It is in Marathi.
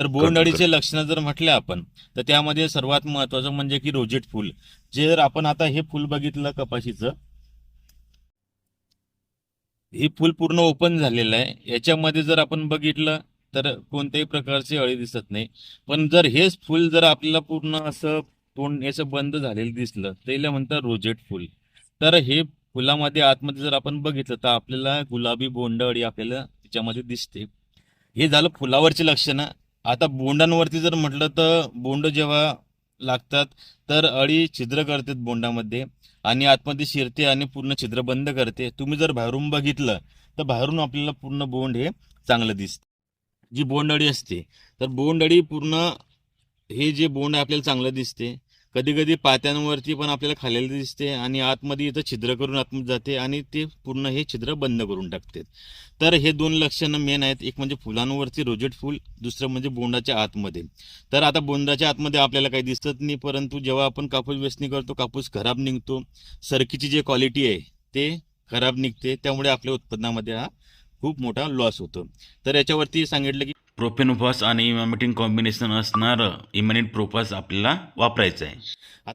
तर बोंडअळीचे लक्षणं जर म्हटले आपण तर त्यामध्ये सर्वात महत्वाचं म्हणजे की रोजेट फुल. जे जर आपण आता हे फुल बघितलं कपाशीचं हे फुल पूर्ण ओपन झालेलं आहे. याच्यामध्ये जर आपण बघितलं तर कोणत्याही प्रकारची अळी दिसत नाही. पण जर हेच फुल जर आपल्याला पूर्ण असं तोंड याचं बंद झालेलं दिसलं तर याला म्हणतात रोजेट फुल. तर हे फुलामध्ये आतमध्ये जर आपण बघितलं तर आपल्याला गुलाबी बोंडअळी आपल्याला त्याच्यामध्ये दिसते. हे झालं फुलावरची लक्षणं. आता बोंडांवरती जर म्हटलं तर बोंड जेव्हा लागतात तर अळी छिद्र करतात बोंडामध्ये आणि आतमध्ये शिरते आणि पूर्ण छिद्र बंद करते. तुम्ही जर बाहेरून बघितलं तर बाहेरून आपल्याला पूर्ण बोंड हे चांगलं दिसते. जी बोंडअळी असते तर बोंडअळी पूर्ण हे जे बोंड आहे आपल्याला चांगलं दिसते. कधी कधी पात्यांवरती पण आपल्याला खाल्लेलं दिसते आणि आतमध्ये इथं छिद्र करून आतमध्ये जाते आणि ते पूर्ण हे छिद्र बंद करून टाकते. तर हे दोन लक्षणं मेन आहेत. एक म्हणजे फुलांवरती रोजेट फुल दुसरं म्हणजे बोंडाच्या आतमध्ये. तर आता बोंडाच्या आतमध्ये आपल्याला काही दिसत नाही परंतु जेव्हा आपण कापूस वेचणी करतो कापूस खराब निघतो सरकीची जी क्वालिटी आहे ते खराब निघते त्यामुळे आपल्या उत्पन्नामध्ये हा खूप मोठा लॉस होतो. तर याच्यावरती सांगितलं की प्रोपेनोफॉस आणि इमॅमेटिंग कॉम्बिनेशन असणारं इमॅनिट प्रोफॉस आपल्याला वापरायचं आहे.